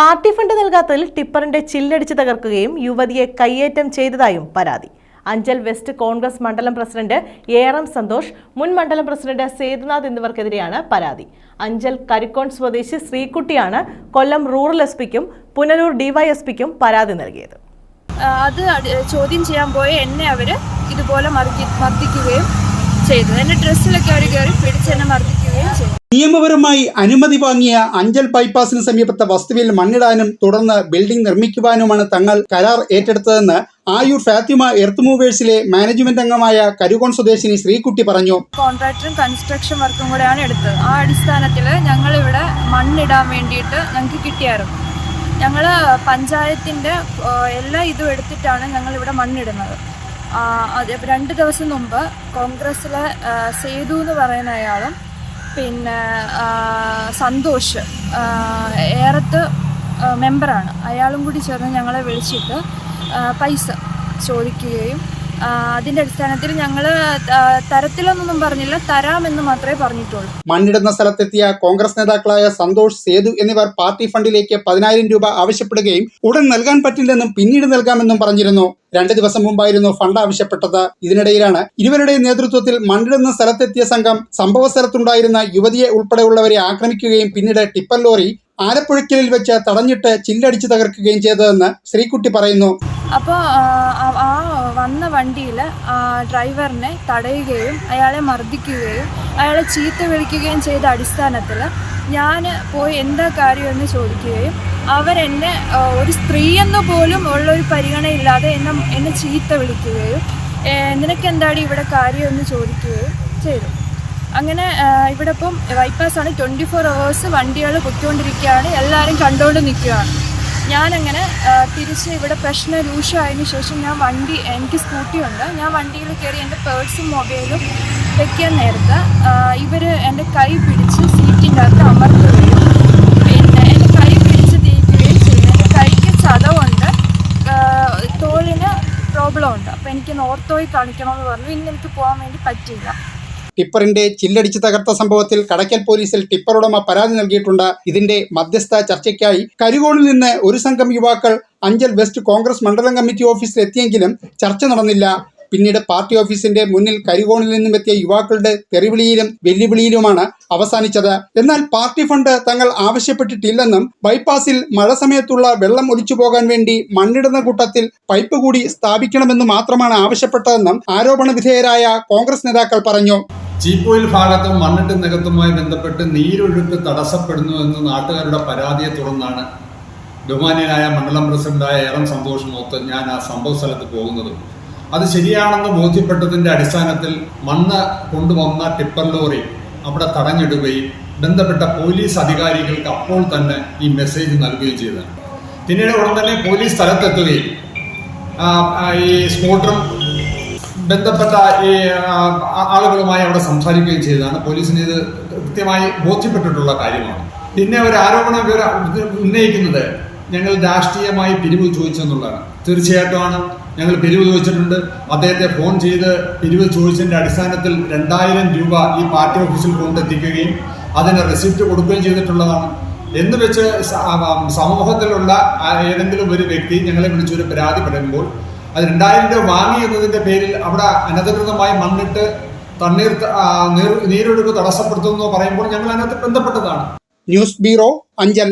Party fund നൽകാത്തതിൽ ടിപ്പറിന്റെ ചില്ലടിച്ച് തകർക്കുകയും യുവതിയെ കയ്യേറ്റം ചെയ്തതായും പരാതി. അഞ്ചൽ വെസ്റ്റ് കോൺഗ്രസ് മണ്ഡലം president A R M Santhosh മുൻ മണ്ഡലം പ്രസിഡന്റ് സേതുനാഥ് എന്നിവർക്കെതിരെയാണ് പരാതി. അഞ്ചൽ കരിക്കോൺ സ്വദേശി ശ്രീകുട്ടിയാണ് കൊല്ലം റൂറൽ എസ് പിക്കും പുനലൂർ ഡിവൈഎസ്പിക്കും പരാതി നൽകിയത്. അത് ചോദ്യം ചെയ്യാൻ പോയ എന്നെ അവർ ഇതുപോലെ മർദ്ദിക്കുകയും ചെയ്തു. എന്റെ ഡ്രസ്സിലൊക്കെ അവർ കയറി പിടിച്ച് എന്നെ നിയമപരമായി അനുമതി വാങ്ങിയ അഞ്ചൽ ബൈപ്പാസിന് സമീപത്തെ വസ്തുവിൽ മണ്ണിടാനും തുടർന്ന് ബിൽഡിംഗ് നിർമ്മിക്കുവാനുമാണ് തങ്ങൾ കരാർ ഏറ്റെടുത്തതെന്ന് ആയൂർ ഫാത്തിമ എർത്ത് മൂവേഴ്സിലെ മാനേജ്മെന്റ് അംഗമായ കരുകോൺ സ്വദേശിനി ശ്രീകുട്ടി പറഞ്ഞു. കോൺട്രാക്ടറും കൺസ്ട്രക്ഷൻ വർക്കും കൂടെയാണ് എടുത്തത്. ആ അടിസ്ഥാനത്തിൽ ഞങ്ങൾ ഇവിടെ മണ്ണിടാൻ വേണ്ടിയിട്ട് ഞങ്ങൾക്ക് കിട്ടിയായിരുന്നു. ഞങ്ങൾ പഞ്ചായത്തിന്റെ എല്ലാ ഇതും എടുത്തിട്ടാണ് ഞങ്ങൾ ഇവിടെ മണ്ണിടുന്നത് രണ്ട് ദിവസം മുമ്പ് കോൺഗ്രസിലെ സേതു എന്ന് പറയുന്ന അയാളും പിന്നെ സന്തോഷ് ഏറത്ത് മെമ്പറാണ്. അയാളും കൂടി ചേർന്ന് ഞങ്ങളെ വിളിച്ചിട്ട് പൈസ ചോദിക്കുകയും ആ, അതിന്റെ അടിസ്ഥാനത്തിൽ ഞങ്ങൾ തരത്തിലൊന്നും പറഞ്ഞില്ല തരാമെന്ന് മാത്രമേ പറഞ്ഞിട്ടുള്ളൂ. മണ്ണിടുന്ന സ്ഥലത്തെത്തിയ കോൺഗ്രസ് നേതാക്കളായ സന്തോഷ് സേതു എന്നിവർ പാർട്ടി ഫണ്ടിലേക്ക് പതിനായിരം രൂപ ആവശ്യപ്പെടുകയും ഉടൻ നൽകാൻ പറ്റില്ലെന്നും പിന്നീട് നൽകാമെന്നും പറഞ്ഞിരുന്നു. രണ്ട് ദിവസം മുമ്പായിരുന്നു ഫണ്ട് ആവശ്യപ്പെട്ടത്. ഇതിനിടയിലാണ് ഇരുവരുടെ നേതൃത്വത്തിൽ മണ്ണിടുന്ന സ്ഥലത്തെത്തിയ സംഘം സംഭവ സ്ഥലത്തുണ്ടായിരുന്ന യുവതിയെ ഉൾപ്പെടെയുള്ളവരെ ആക്രമിക്കുകയും പിന്നീട് ടിപ്പർ ലോറി ആലപ്പുഴയ്ക്കലിൽ വെച്ച് തടഞ്ഞിട്ട് ചില്ലടിച്ച് തകർക്കുകയും ചെയ്തതെന്ന് ശ്രീകുട്ടി പറയുന്നു. അപ്പോൾ ആ വന്ന വണ്ടിയിൽ ഡ്രൈവറിനെ തടയുകയും അയാളെ മർദ്ദിക്കുകയും അയാളെ ചീത്ത വിളിക്കുകയും ചെയ്ത അടിസ്ഥാനത്തിൽ ഞാൻ പോയി എന്താ കാര്യമെന്ന് ചോദിക്കുകയും അവരെന്നെ ഒരു സ്ത്രീയെന്ന് പോലും ഉള്ളൊരു പരിഗണനയില്ലാതെ എന്നെ എന്നെ ചീത്ത വിളിക്കുകയും "ഏ, നിനക്കെന്താടി ഇവിടെ കാര്യമെന്ന് ചോദിക്കുകയും ചെയ്തു. അങ്ങനെ ഇവിടെ ഇപ്പം ബൈപ്പാസ് ആണ് ട്വന്റി ഫോർ അവേഴ്സ് വണ്ടികൾ പൊയ്ക്കൊണ്ടിരിക്കുകയാണ് എല്ലാവരും കണ്ടുകൊണ്ട് നിൽക്കുകയാണ്. ഞാനങ്ങനെ തിരിച്ച് ഇവിടെ പ്രശ്നം രൂക്ഷമായതിനു ശേഷം ഞാൻ വണ്ടി എനിക്ക് സ്കൂട്ടി ഉണ്ട് ഞാൻ വണ്ടിയിൽ കയറി എന്റെ പേഴ്സും മൊബൈലും വെക്കാൻ നേരത്ത് ഇവർ എന്റെ കൈ പിടിച്ച് സീറ്റിന്റെ അകത്ത് അമർത്തുകയും പിന്നെ എന്റെ കൈ പിടിച്ച് തീറ്റുകയും ചെയ്തു എന്റെ കൈക്ക് ചതവുണ്ട്. തോളിന് പ്രോബ്ലം ഉണ്ട്. അപ്പോൾ എനിക്ക് നോർത്തോയി കാണിക്കണമെന്ന് പറഞ്ഞു. ഇന്ന് എനിക്ക് പോകാൻ വേണ്ടി പറ്റിയില്ല. ടിപ്പറിന്റെ ചില്ലടിച്ച് തകർത്ത സംഭവത്തിൽ കടയ്ക്കൽ പോലീസിൽ ടിപ്പർ ഉടമ പരാതി നൽകിയിട്ടുണ്ട്. ഇതിന്റെ മധ്യസ്ഥ ചർച്ചയ്ക്കായി കരികോണിൽ നിന്ന് ഒരു സംഘം യുവാക്കൾ അഞ്ചൽ വെസ്റ്റ് കോൺഗ്രസ് മണ്ഡലം കമ്മിറ്റി ഓഫീസിൽ എത്തിയെങ്കിലും ചർച്ച നടന്നില്ല. പിന്നീട് പാർട്ടി ഓഫീസിന്റെ മുന്നിൽ കരികോണിൽ നിന്നും എത്തിയ യുവാക്കളുടെ തെറിവിളിയിലും വെല്ലുവിളിയിലുമാണ് അവസാനിച്ചത്. എന്നാൽ പാർട്ടി ഫണ്ട് തങ്ങൾ ആവശ്യപ്പെട്ടിട്ടില്ലെന്നും ബൈപ്പാസിൽ മഴ സമയത്തുള്ള വെള്ളം ഒലിച്ചു പോകാൻ വേണ്ടി മണ്ണിടുന്ന കൂട്ടത്തിൽ പൈപ്പ് കൂടി സ്ഥാപിക്കണമെന്ന് മാത്രമാണ് ആവശ്യപ്പെട്ടതെന്നും ആരോപണ വിധേയരായ കോൺഗ്രസ് നേതാക്കൾ പറഞ്ഞു. ചീപ്പോയിൽ ഭാഗത്തും മണ്ണിട്ട് നികത്തുമായി ബന്ധപ്പെട്ട് നീരൊഴുക്ക് തടസ്സപ്പെടുന്നു എന്ന് നാട്ടുകാരുടെ പരാതിയെ തുടർന്നാണ് ബഹുമാനിയനായ മണ്ഡലം പ്രസിഡന്റായ ഏറം സന്തോഷ് ഞാൻ ആ സംഭവ സ്ഥലത്ത് പോകുന്നതും. അത് ശരിയാണെന്ന് ബോധ്യപ്പെട്ടതിന്റെ അടിസ്ഥാനത്തിൽ മണ്ണ് കൊണ്ടുവന്ന ടിപ്പർ ലോറി അവിടെ തടഞ്ഞിടുകയും ബന്ധപ്പെട്ട പോലീസ് അധികാരികൾക്ക് അപ്പോൾ തന്നെ ഈ മെസ്സേജ് നൽകുകയും ചെയ്തതാണ്. പിന്നീട് ഉടൻ തന്നെ പോലീസ് സ്ഥലത്തെത്തുകയും ഈ സ്കൂട്ടറും ബന്ധപ്പെട്ട ഈ ആളുകളുമായി അവിടെ സംസാരിക്കുകയും ചെയ്തതാണ്. പോലീസിന് ഇത് കൃത്യമായി ബോധ്യപ്പെട്ടിട്ടുള്ള കാര്യമാണ്. പിന്നെ ഒരു ആരോപണം ഉന്നയിക്കുന്നത് ഞങ്ങൾ രാഷ്ട്രീയമായി പിരിവ് ചോദിച്ചെന്നുള്ളതാണ് തീർച്ചയായിട്ടുമാണ് ഞങ്ങൾ പിരിവ് ചോദിച്ചിട്ടുണ്ട്. അദ്ദേഹത്തെ ഫോൺ ചെയ്ത് പിരിവ് ചോദിച്ചതിന്റെ അടിസ്ഥാനത്തിൽ രണ്ടായിരം രൂപ ഈ പാർട്ടി ഓഫീസിൽ കൊണ്ടെത്തിക്കുകയും അതിന് റെസിപ്റ്റ് കൊടുക്കുകയും ചെയ്തിട്ടുള്ളതാണ്. എന്ന് വെച്ച് സമൂഹത്തിലുള്ള ഏതെങ്കിലും ഒരു വ്യക്തി ഞങ്ങളെ വിളിച്ചൊരു പരാതി പറയുമ്പോൾ അത് രണ്ടായിരം രൂപ വാങ്ങി എന്നതിന്റെ പേരിൽ അവിടെ അനധികൃതമായി മണ്ണിട്ട് തണ്ണീർ നീരൊഴുക്ക് തടസ്സപ്പെടുത്തുന്നു പറയുമ്പോൾ ഞങ്ങൾ അതിനകത്ത് ബന്ധപ്പെട്ടതാണ്. News bureau Anchal.